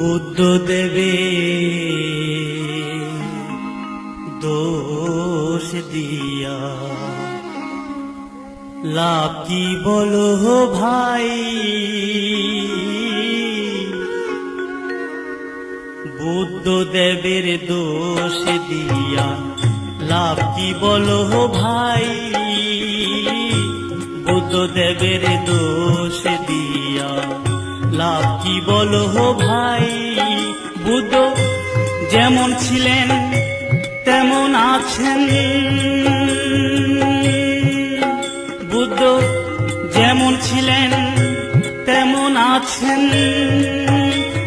বুদ্ধদেবে দোষ দিয়া। লাভ কি বলো ভাই? বুদ্ধদেবের দোষ দিয়া। লাভ কি বলো ভাই? বুদ্ধদেবের দোষ দিয়া। লাভ কি বলো ভাই বুদ্ধ যেমন ছিলেন, তেমন আছেন। বুদ্ধ যেমন ছিলেন, তেমন আছেন।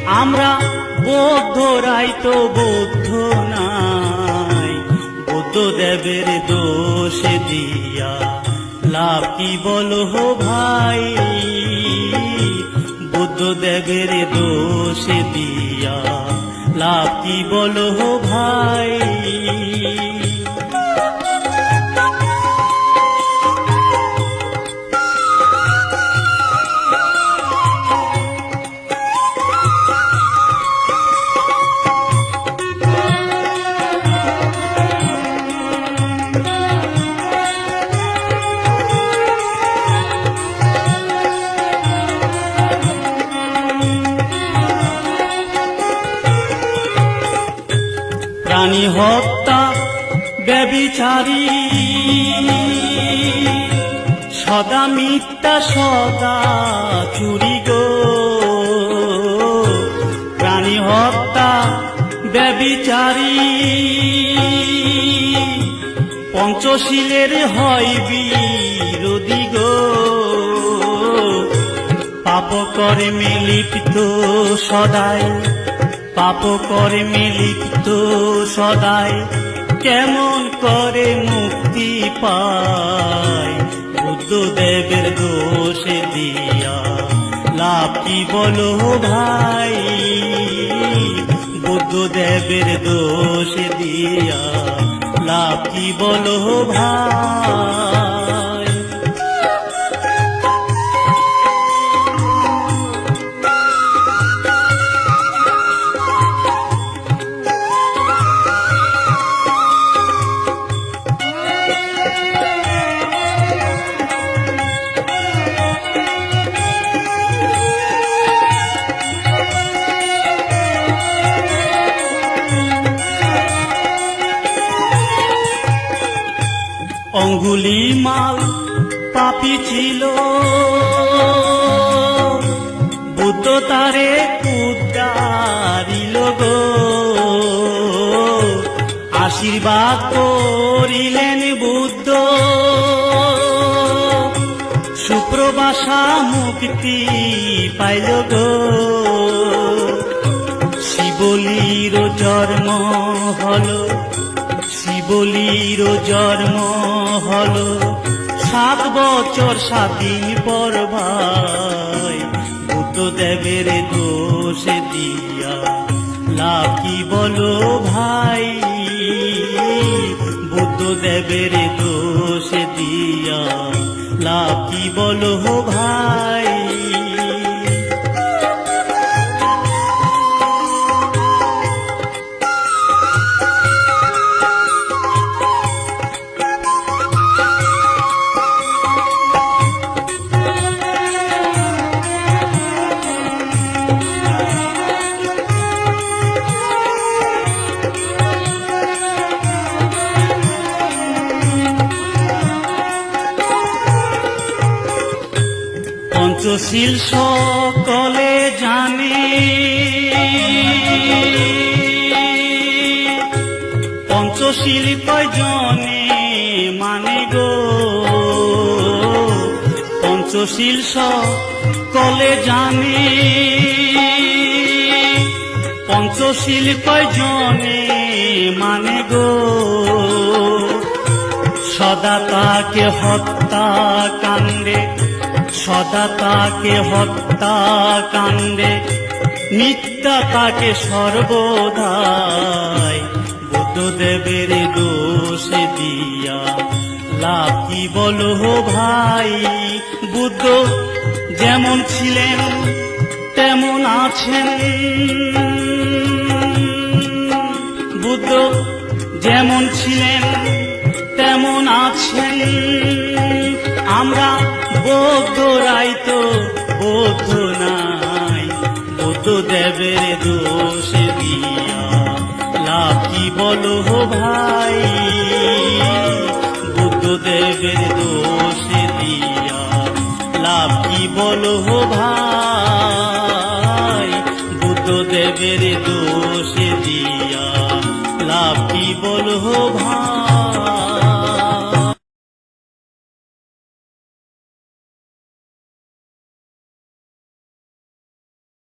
আমরা বৌদ্ধ বৌদ্ধরাই তো বৌদ্ধ নাই। বুদ্ধদেবের দোষ দিয়া লাভ কি বলো হো ভাই। বুদ্ধদেবের দোষে দিয়া লাভ কি বলো ভাই? প্রাণী হত্যা, ব্যবিচারী। সদা মিথ্যা, সদা চুরি গো। প্রাণী হত্যা, ব্যবিচারী। পঞ্চশীলের হয় বিরোধী গো। পাপ করে লিপ্ত সদায় পাপ করে লিপ্ত সদায় কেমন করে মুক্তি পায় বুদ্ধদেবের দোষে দিয়া লাভ কি বলো ভাই? বুদ্ধদেবের দোষে দিয়া লাভ কি বলো ভাই? অঙ্গুলি মাল পাপি ছিল। বুদ্ধ তারে উদ্দারিল গো। আশীর্বাদ করিলেন বুদ্ধ। সুপ্রবাসা মুক্তি পাইল গো। শিবলির জন্ম হলো শিবলির জন্ম হল সাত বছর সাত দিন পর ভাই। বুদ্ধদেবের দোষ দিয়া লাভ কি বলো ভাই? বুদ্ধদেবের দোষ দিয়া লাভ কি বলো ভাই? পঞ্চশীল সকলে জানে। পঞ্চশীল কয়জনে মানে গো? পঞ্চশীল সকলে জানে। পঞ্চশীল কয়জনে মানে গো? সদা তাকে হত্যা কাণ্ডে সদা তাকে হত্যা কাণ্ডে মিথ্যা তাকে সর্বদাই। বুদ্ধদেবের দোষ দিয়া লাভ কি বলো ভাই? বুদ্ধ যেমন ছিলেন, তেমন আছেন। বুদ্ধ যেমন ছিলেন, তেমন আছেন। বৌদ্ধ নাই। কত দেবের দোষ দিয়া লাভ কি বলো ভাই?